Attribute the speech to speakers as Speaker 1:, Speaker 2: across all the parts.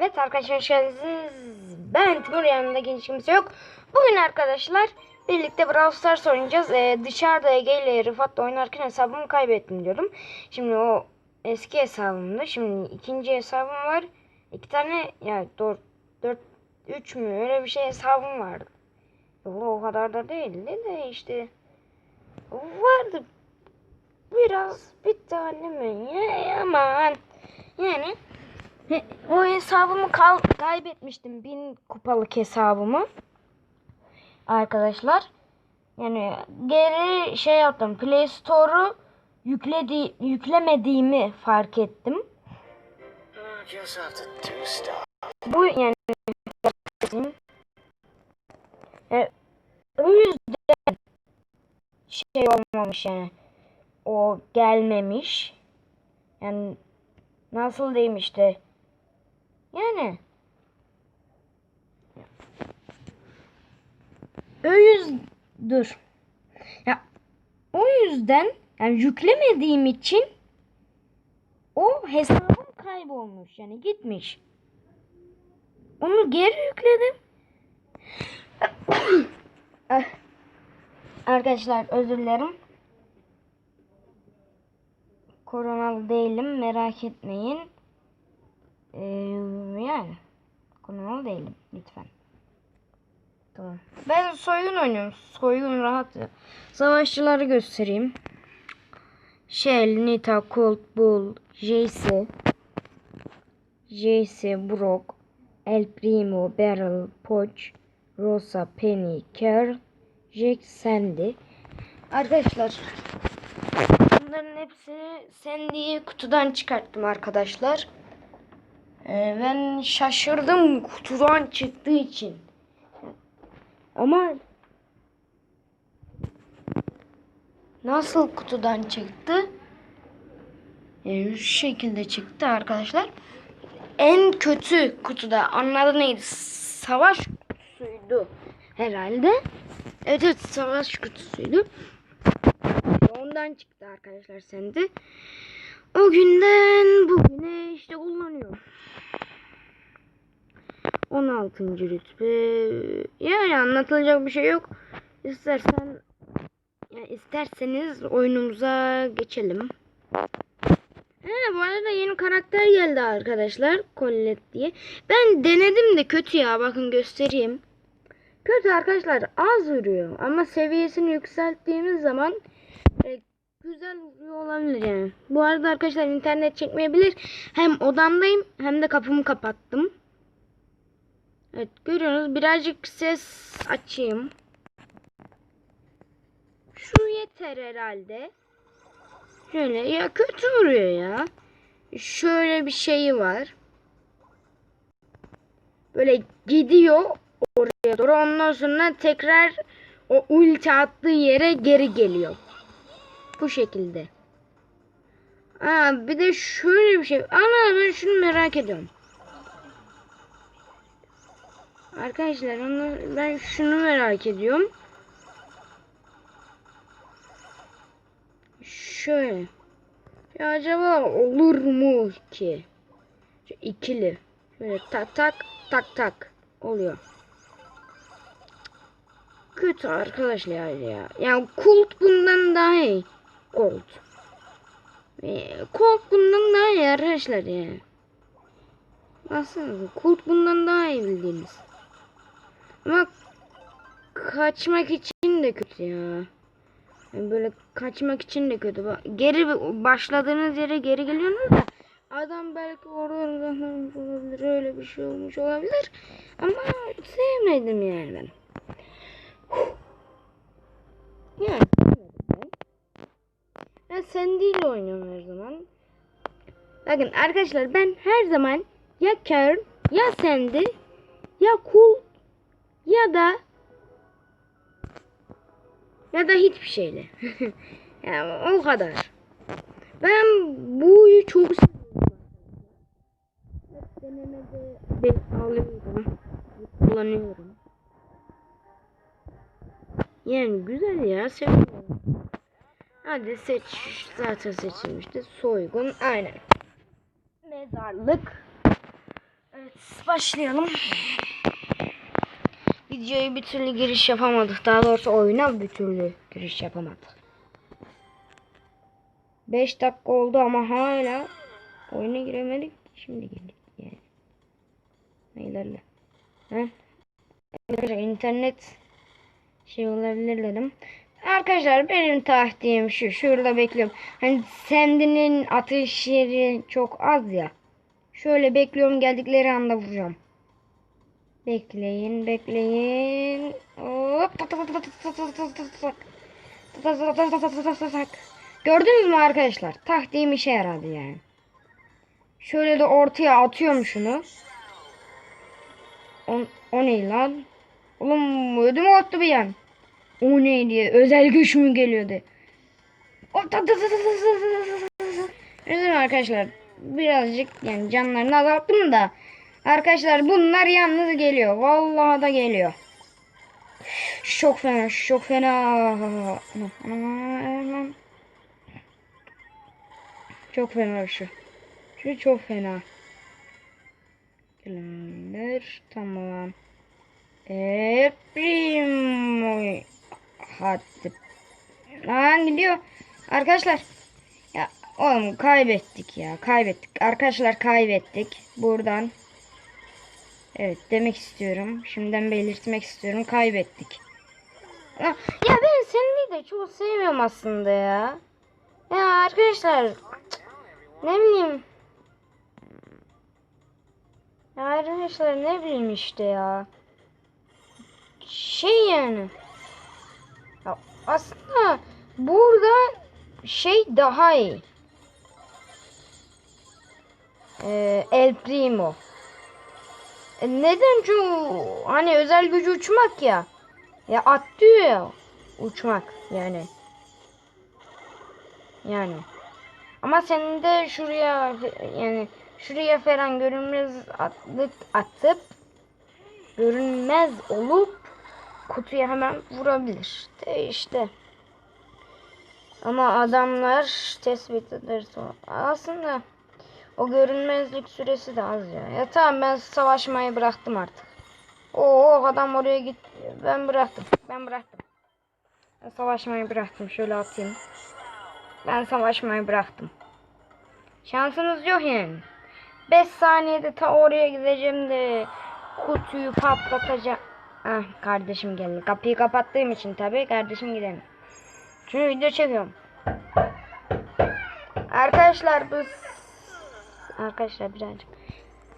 Speaker 1: Evet arkadaşlar hoş. Ben Timur yanımda genç kimse yok. Bugün arkadaşlar birlikte Brawl Stars oynayacağız. Ee, dışarıda Ege ile Rıfat'la oynarken hesabımı kaybettim diyorum. Şimdi o eski hesabımda. Şimdi ikinci hesabım var. İki tane ya dört, dört, üç mü öyle bir şey hesabım vardı. Yok, o kadar da değildi de işte vardı biraz bir tane mi? Ya, aman yani o hesabımı kaybetmiştim. Bin kupalık hesabımı. Arkadaşlar. Yani geri şey yaptım. Play Store'u yükledi yüklemediğimi fark ettim. Bu yani e, o yüzden şey olmamış yani. O gelmemiş. Yani nasıl diyeyim işte. Yani o yüz dur. Ya o yüzden yani yüklemediğim için o hesabım kaybolmuş yani gitmiş. Onu geri yükledim. Ah. Arkadaşlar özür dilerim. Koronalı değilim merak etmeyin. Ee, yani koronalı değilim lütfen. Tamam. Ben soygun oynuyorum. Soygun rahat. Savaşçıları göstereyim. Shell, Nita, Colt, Bull, JC, JC, Brock, El Primo, Beryl, Poch, Rosa, Penny, Carl, Jack, Sandy. Arkadaşlar bunların hepsini Sandy'yi kutudan çıkarttım arkadaşlar. Ee, ben şaşırdım kutudan çıktığı için. Ama nasıl kutudan çıktı? Yani şu şekilde çıktı arkadaşlar. En kötü kutuda anladı neydi? Savaş kutusuydu herhalde. Evet evet savaş kutusuydu. Ondan çıktı arkadaşlar sende. O günden bugüne işte kullanıyorum. 16. rütbe. Yani anlatılacak bir şey yok. İstersen yani isterseniz oyunumuza geçelim. He, bu arada yeni karakter geldi arkadaşlar. Colette diye. Ben denedim de kötü ya. Bakın göstereyim. Kötü arkadaşlar. Az vuruyor. Ama seviyesini yükselttiğimiz zaman güzel vuruyor olabilir yani. Bu arada arkadaşlar internet çekmeyebilir. Hem odamdayım hem de kapımı kapattım. Evet görüyorsunuz. Birazcık ses açayım. Şu yeter herhalde. Şöyle ya kötü vuruyor ya. Şöyle bir şeyi var. Böyle gidiyor oraya doğru. Ondan sonra tekrar o ulti attığı yere geri geliyor. Bu şekilde. Aa, bir de şöyle bir şey. Ana ben şunu merak ediyorum. Arkadaşlar onu, ben şunu merak ediyorum. Şöyle. Ya acaba olur mu ki? Şu ikili. Böyle tak tak tak tak oluyor. Kötü arkadaşlar ya. Yani Colt bundan daha iyi. Colt. Ee, Colt bundan daha iyi arkadaşlar ya. Baksanıza Colt bundan daha iyi bildiğiniz. Ama kaçmak için de kötü ya. Yani böyle kaçmak için de kötü. Geri başladığınız yere geri geliyorsunuz da adam belki oradan olabilir öyle bir şey olmuş olabilir. Ama sevmedim yani ben. Yani ben. Sandy oynuyorum her zaman. Bakın arkadaşlar ben her zaman ya Carl ya Sandy ya Cool ya da ya da hiçbir şeyle. yani o kadar. Ben buyu çok seviyorum. Hep denemede ben alıyorum. Kullanıyorum. Yani güzel ya seviyorum. Hadi seç. Zaten seçilmişti. Soygun. Aynen. Mezarlık. Evet başlayalım. Videoya bir türlü giriş yapamadık. Daha doğrusu oyuna bir türlü giriş yapamadık. 5 dakika oldu ama hala oyuna giremedik. Şimdi girdik yani. Neylerle? He? İnternet şey olabilir dedim. Arkadaşlar benim tahtiğim şu. Şurada bekliyorum. Hani Sandy'nin atış yeri çok az ya. Şöyle bekliyorum geldikleri anda vuracağım. Bekleyin, bekleyin. Gördünüz mü arkadaşlar? Tahtiğim işe yaradı yani. Şöyle de ortaya atıyorum şunu. O, o ne lan? Oğlum ödüm koptu bir yan. O neydi? Özel güç mü geliyordu? Üzülme arkadaşlar. Birazcık yani canlarını azalttım da. Arkadaşlar bunlar yalnız geliyor. Vallahi da geliyor. Çok fena, çok fena. Çok fena şu. Şu çok fena. Gelinler tamam. E primo. Hadi. Lan gidiyor. Arkadaşlar. Ya oğlum kaybettik ya. Kaybettik. Arkadaşlar kaybettik. Buradan. Evet demek istiyorum. Şimdiden belirtmek istiyorum. Kaybettik. Ya, ben seni de çok sevmiyorum aslında ya. Ya arkadaşlar. Ne bileyim. Ya arkadaşlar ne bileyim işte ya. Şey yani. Aslında burada şey daha iyi. Ee, El Primo. E neden çünkü hani özel gücü uçmak ya. Ya at diyor ya. Uçmak yani. Yani. Ama senin de şuraya yani şuraya falan görünmez atlık atıp görünmez olup kutuya hemen vurabilir. De işte. Ama adamlar tespit ederse aslında o görünmezlik süresi de az ya. Ya tamam ben savaşmayı bıraktım artık. Oo adam oraya git. Ben bıraktım. Ben bıraktım. Ben savaşmayı bıraktım. Şöyle atayım. Ben savaşmayı bıraktım. Şansınız yok yani. 5 saniyede ta oraya gideceğim de kutuyu patlatacağım. Ah kardeşim geldi. Kapıyı kapattığım için tabii kardeşim gidelim. Çünkü video çekiyorum. Arkadaşlar bu Arkadaşlar birazcık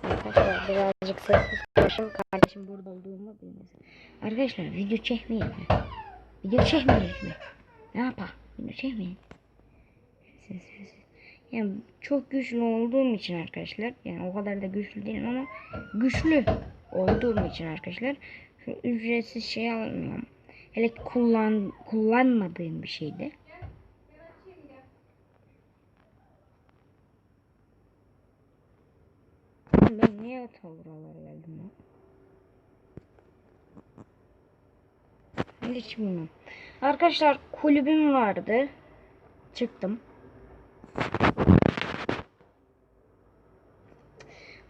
Speaker 1: Arkadaşlar birazcık sessiz konuşayım. Kardeşim burada olduğumu bilmesin. Arkadaşlar video çekmeyin mi? Video çekmeyiz mi? Ne yapalım? Video çekmeyin. Ses, ses. Yani çok güçlü olduğum için arkadaşlar yani o kadar da güçlü değilim ama güçlü olduğum için arkadaşlar ücretsiz şey almıyorum. Hele kullan kullanmadığım bir şeydi. Ben niye tavralara geldim lan? Hiç bilmem. Arkadaşlar kulübüm vardı. Çıktım.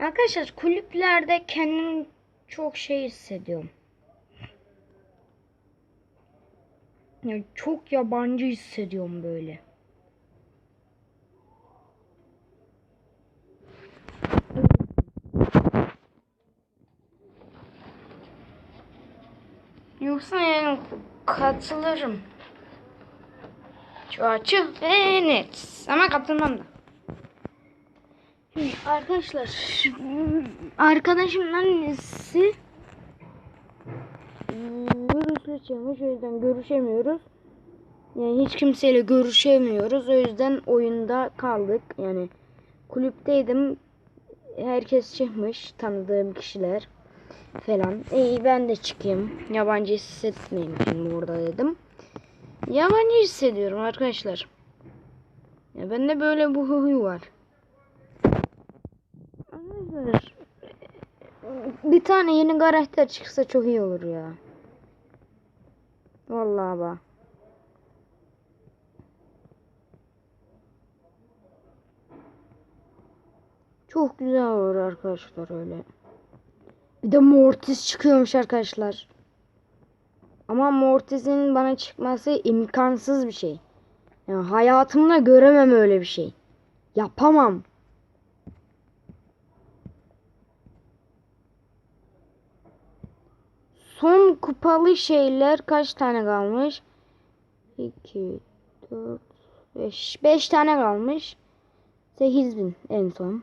Speaker 1: Arkadaşlar kulüplerde kendim çok şey hissediyorum. Yani çok yabancı hissediyorum böyle. Yoksa yani katılırım. Şu açık ve. Ama katılmam da. Şimdi arkadaşlar arkadaşımın annesi çıkmış o yüzden görüşemiyoruz. Yani hiç kimseyle görüşemiyoruz. O yüzden oyunda kaldık. Yani kulüpteydim. Herkes çıkmış. Tanıdığım kişiler falan. İyi ben de çıkayım. Yabancı hissetmeyeyim şimdi burada dedim. Yabancı hissediyorum arkadaşlar. Ya bende böyle bu huy var. Arkadaşlar bir tane yeni karakter çıksa çok iyi olur ya. Vallahi bak. Çok güzel olur arkadaşlar öyle. Bir de Mortis çıkıyormuş arkadaşlar. Ama Mortis'in bana çıkması imkansız bir şey. Yani hayatımda göremem öyle bir şey. Yapamam. Son kupalı şeyler kaç tane kalmış? 2, 4, 5. 5 tane kalmış. 8000 en son.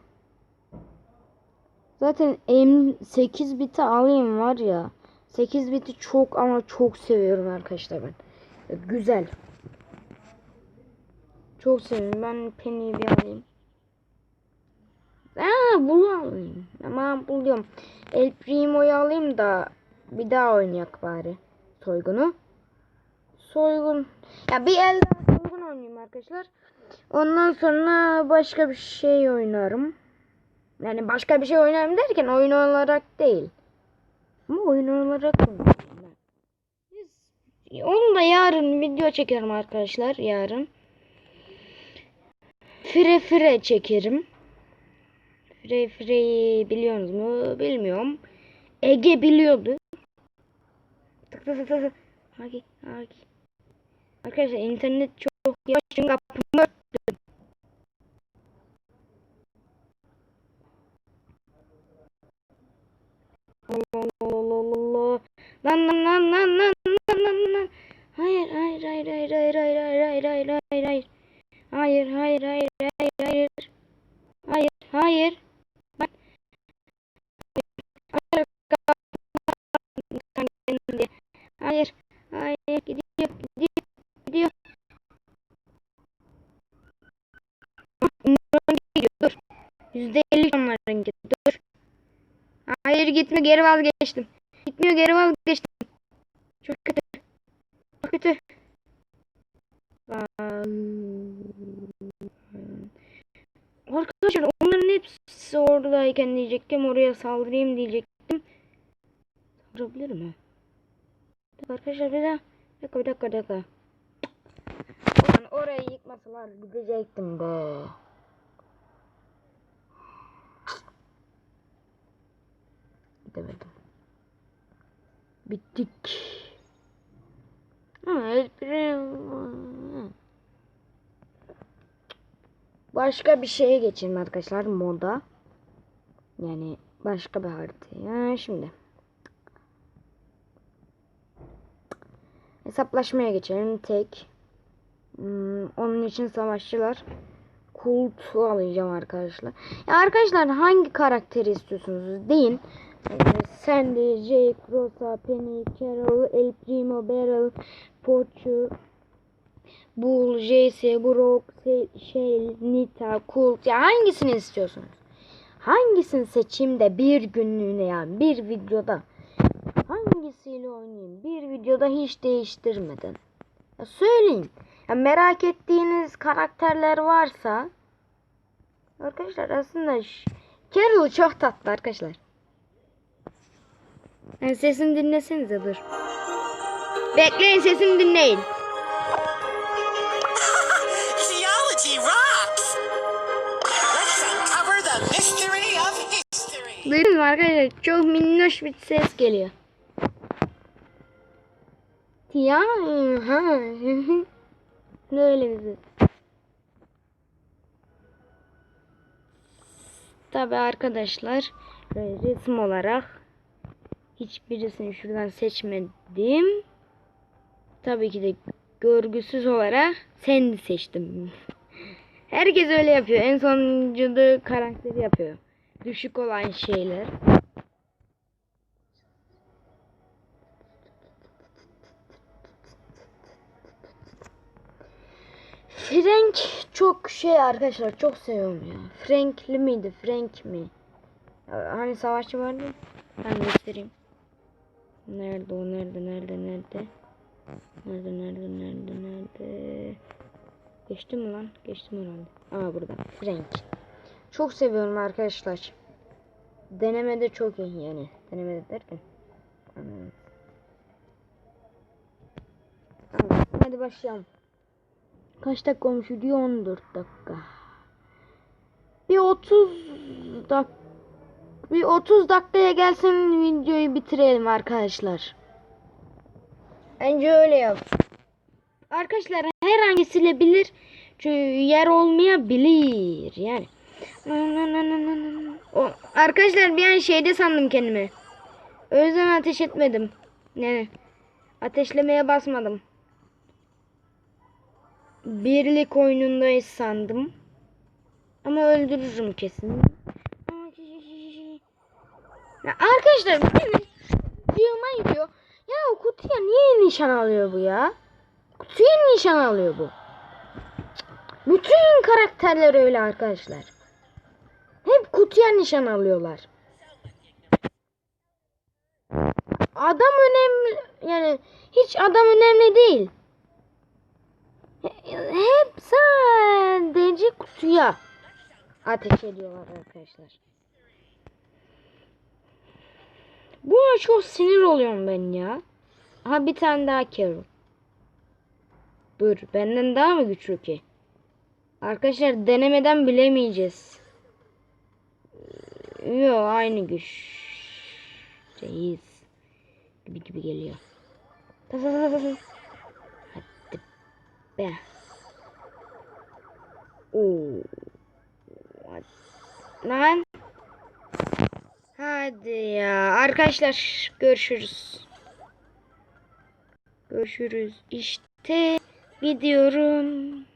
Speaker 1: Zaten M8 biti alayım var ya. 8 biti çok ama çok seviyorum arkadaşlar ben. Güzel. Çok seviyorum. Ben Penny'yi bir alayım. Aa bunu alayım. Ama buluyorum. El Primo'yu alayım da bir daha oynayak bari. Soygunu. Soygun. Ya bir el daha soygun oynayayım arkadaşlar. Ondan sonra başka bir şey oynarım. Yani başka bir şey oynarım derken oyun olarak değil. Ama oyun olarak oynarım ben. Onu da yarın video çekerim arkadaşlar. Yarın. Fire fire çekerim. Fire fire'yi biliyorsunuz mu? Bilmiyorum. Ege biliyordu. Hagi, hagi. Arkadaşlar internet çok yavaş çünkü kapımı örttüm. Allah Allah Allah Allah. Lan lan lan Yüzde elli onların gidiyor. Dur. Hayır gitme geri vazgeçtim. Gitmiyor geri vazgeçtim. Çok kötü. Çok kötü. Arkadaşlar onların hepsi oradayken diyecektim. Oraya saldırayım diyecektim. Saldırabilir mi? Bir dakika Arkadaşlar bir. Bir dakika bir dakika. Bir dakika. Orayı yıkmasalar gidecektim be. Gidemedim. Bittik. Espri- Başka bir şeye geçelim arkadaşlar moda. Yani başka bir haritaya. Şimdi. Hesaplaşmaya geçelim. Tek. Hmm, onun için savaşçılar. Kultu alacağım arkadaşlar. Ya arkadaşlar hangi karakteri istiyorsunuz deyin. Ee, Sandy, Jake, Rosa, Penny, Carol, El Primo, Beryl, Pochu, Bull, JC, Brock, Shell, Nita, Colt. Ya hangisini istiyorsunuz? Hangisini seçeyim de bir günlüğüne yani bir videoda hangisiyle oynayayım? Bir videoda hiç değiştirmeden. Ya söyleyin. Ya merak ettiğiniz karakterler varsa arkadaşlar aslında Carol çok tatlı arkadaşlar. Yani sesini dinlesenize dur. Bekleyin sesini dinleyin. Duydunuz mu arkadaşlar? Çok minnoş bir ses geliyor. Ya ha. Böyle bir ses. Tabi arkadaşlar böyle resim olarak hiçbirisini şuradan seçmedim. Tabii ki de görgüsüz olarak seni seçtim. Herkes öyle yapıyor. En sonuncuda karakteri yapıyor. Düşük olan şeyler. Frank çok şey arkadaşlar çok seviyorum ya. Frankli miydi? Frank mi? Hani savaşçı vardı. Ben göstereyim. Nerede o? Nerede? Nerede? Nerede? Nerede? Nerede? Nerede? Nerede? Geçti mi lan? Geçtim herhalde. Aa burada. Frank. Çok seviyorum arkadaşlar. Denemede çok iyi yani. Denemede derken. Hadi başlayalım. Kaç dakika olmuş diyor 14 dakika. Bir 30 dakika Bir 30 dakikaya gelsin videoyu bitirelim arkadaşlar. Bence öyle yap. Arkadaşlar her an silebilir. Çünkü yer olmayabilir yani. O, arkadaşlar bir an şeyde sandım kendimi. O yüzden ateş etmedim. Ne? Ateşlemeye basmadım. Birlik oyunundayız sandım. Ama öldürürüm kesin. Ya arkadaşlar benim yığıma gidiyor. Ya o kutuya niye nişan alıyor bu ya? Kutuya nişan alıyor bu. Bütün karakterler öyle arkadaşlar. Hep kutuya nişan alıyorlar. Adam önemli yani hiç adam önemli değil. Hep sadece kutuya ateş ediyorlar arkadaşlar. Bu çok sinir oluyorum ben ya. Aha bir tane daha Carol. Dur benden daha mı güçlü ki? Arkadaşlar denemeden bilemeyeceğiz. Yok aynı güç. Reis. Gibi gibi geliyor. Hadi be. Oo. Lan. Hadi ya. Arkadaşlar görüşürüz. Görüşürüz. İşte gidiyorum.